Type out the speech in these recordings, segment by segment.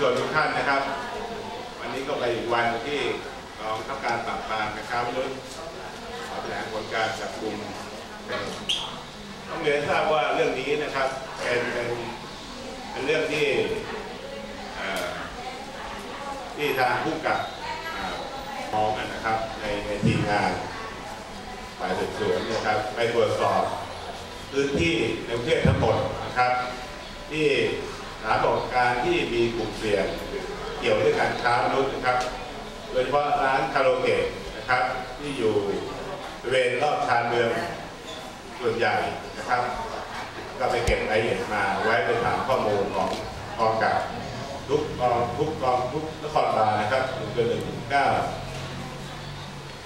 ชนทุกท่านนะครับ วันนี้ก็ไปนอีกวันที่กองทัพการปราบปรามนะครับมนุษย์ขอแถลงผลการจับกลุ่มต้องเรียนทราบว่าเรื่องนี้นะครับเป็นเป็นเป็นเรื่องที่ที่ทางผู้กับมองกันนะครับในในทีมงานฝ่ายสืบสวนนะครับไปตรวจสอบพื้นที่ในกรุงเทพทั้งหมดนะครับ ที่ สถานประกอบการที่มีกลุ่มเสี่ยงเกี่ยวด้วยการค้ามนุษย์นะครับ โดยเฉพาะร้านคาราโอเกะนะครับที่อยู่บริเวณรอบชานเมืองส่วนใหญ่นะครับ ก็ไปเก็บรายละเอียดมาไว้เป็นฐานข้อมูลของกองกับทุกกองทุกกองทุกนครบาลนะครับหนึ่งเดือนหนึ่งเก้า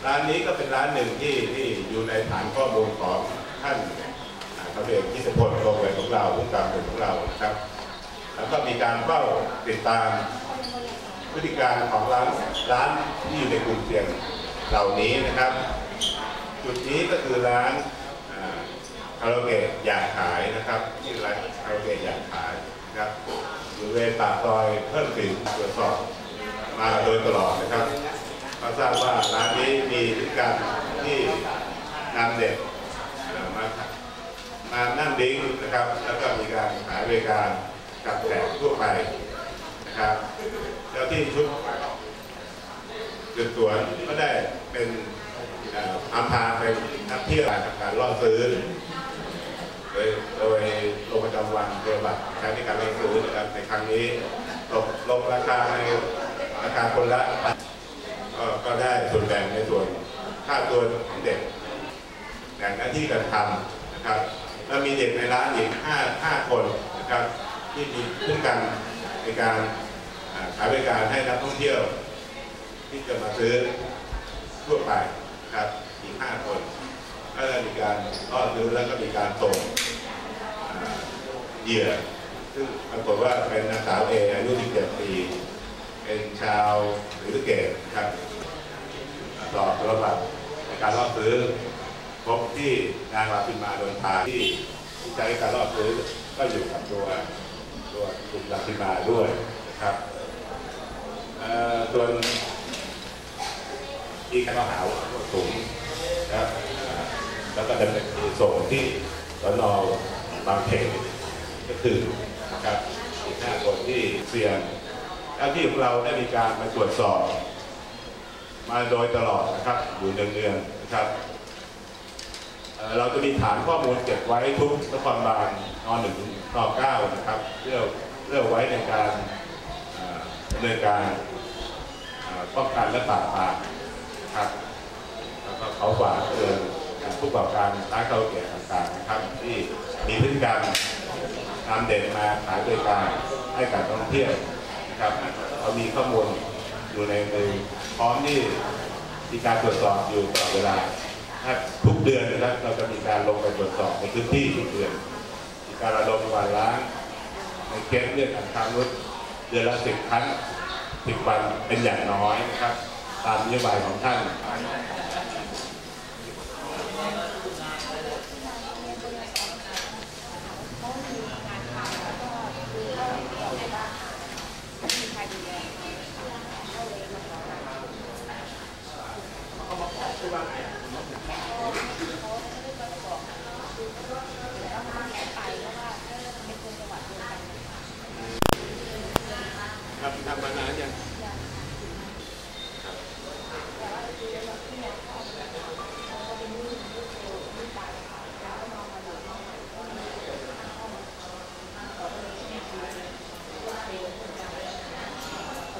ร้านนี้ก็เป็นร้านหนึ่งที่ที่อยู่ในฐานข้อมูลของท่านอ่าเขาเรียกที่สพลโรงเรียนของเราผู้กำกับของเรานะครับ แล้วก็มีการเฝ้าติดตามพฤติการของร้านร้านที่อยู่ในกลุ่มเสี่ยงเหล่านี้นะครับ จุดนี้ก็คือร้านคาราโอเกะอยากขายนะครับที่ร้านคาราโอเกะอยากขายนะครับอยู่บริเวณปากซอยเพิ่มสินตรวจสอบมาโดยตลอดนะครับก็ทราบว่าร้านนี้มีพฤติกรรที่นำเด็กมามานั่งดิ้งนะครับ แล้วก็มีการขายบริการ กับแขกทั่วไปนะครับเจ้าที่ชุดสืบสวนก็ได้เป็นอ่ออัมพาเป็นนักเที่ยวกับการล่อซื้อโดยโดยลงประจำวันเดือนบัตรใช้ในการล่อซื้อนะครับในครั้งนี้ตกลงราคาในราคาคนละก็ได้ส่วนแบ่งในส่วนค่าตัวของเด็กแบ่งหน้าที่การทำนะครับแล้วมีเด็กในร้านอีกห้าห้าคนนะครับ ที่มีพฤติกรรในการขายบริการให้นักท่องเที่ยว ที่จะมาซื้อทั่วไปครับอีกห้าคนก็ได้มีการล่อซื้อแล้วก็มีการส่งเหยื่อซึ่งปรากฏว่าเป็นนางสาวเออายุ17ปี เป็นชาวศรีสะเกษนะครับสอบประวัติในการล่อซื้อพบที่นางราพิมาโดนพาที่ใช้การล่อซื้อก็อยู่กับตัว ตัวกลุ่มราพิมาด้วยนะครับส่วนอีกข้อหาวสูงนะครับแล้วก็ดำเนินคดีส่งที่สนบางเขนก็คือนะครับอีกห้าคนที่เสี่ยงเจ้าที่ของเราได้มีการมาตรวจสอบ มาโดยตลอดนะครับอยู่เนืองๆนะครับ เราจะมีฐานข้อมูลเก็บไว้ทุกนครบาลนหนึ่งถึงนเก้านะครับเพื่อเพื่อไว้ในการดำเนินการป้องกันและปราบปรามนะครับแล้วก็เขาฝากเตือนผู้ประกอบการร้านคาราโอเกะต่างๆนะครับ ที่มีพฤติกรรมนำเด็กมาขายบริการให้กับนักท่องเที่ยวนะครับเรามีข้อมูลอยู่ในมือพร้อมที่มีการตรวจสอบอยู่ตลอดเวลาถ้า เดือนนะครับเราจะมีการลงไปตรวจสอบในพื้นที่ทุกเดือนมีการระดมกวาดล้างในเคสเรื่องการค้ามนุษย์เดือนละสิบครั้งสิบวันเป็นอย่างน้อยนะครับ ตามนโยบายของท่าน ทำทำมานานยัง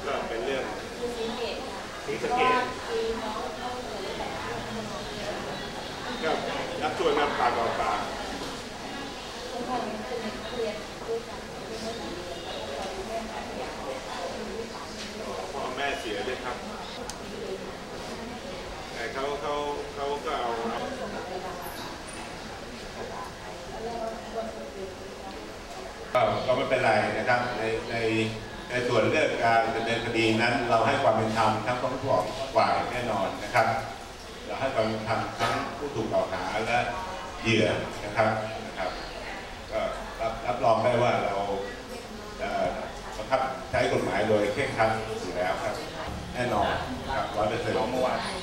ก็เป็นเรื่องสีสเกตก็รับชวนกันปากต่อปาก เสียด้วยครับแต่เขาเขาเขาก็เอาครับก็ไม่เป็นไรนะครับ ในในในส่วนเรื่องการดำเนินคดีนั้น เราให้ความเป็นธรรมทั้งผู้ถูกฝ่ายแน่นอนนะครับ เราให้ความเป็นธรรมทั้งผู้ถูกกล่าวหาและเหยื่อนะครับนะครับก็รับรับรองได้ว่าเราบังคับใช้กฎหมายโดยเคร่งครัดอยู่ แน่นอนครับร้อยเปอร์เซ็นต์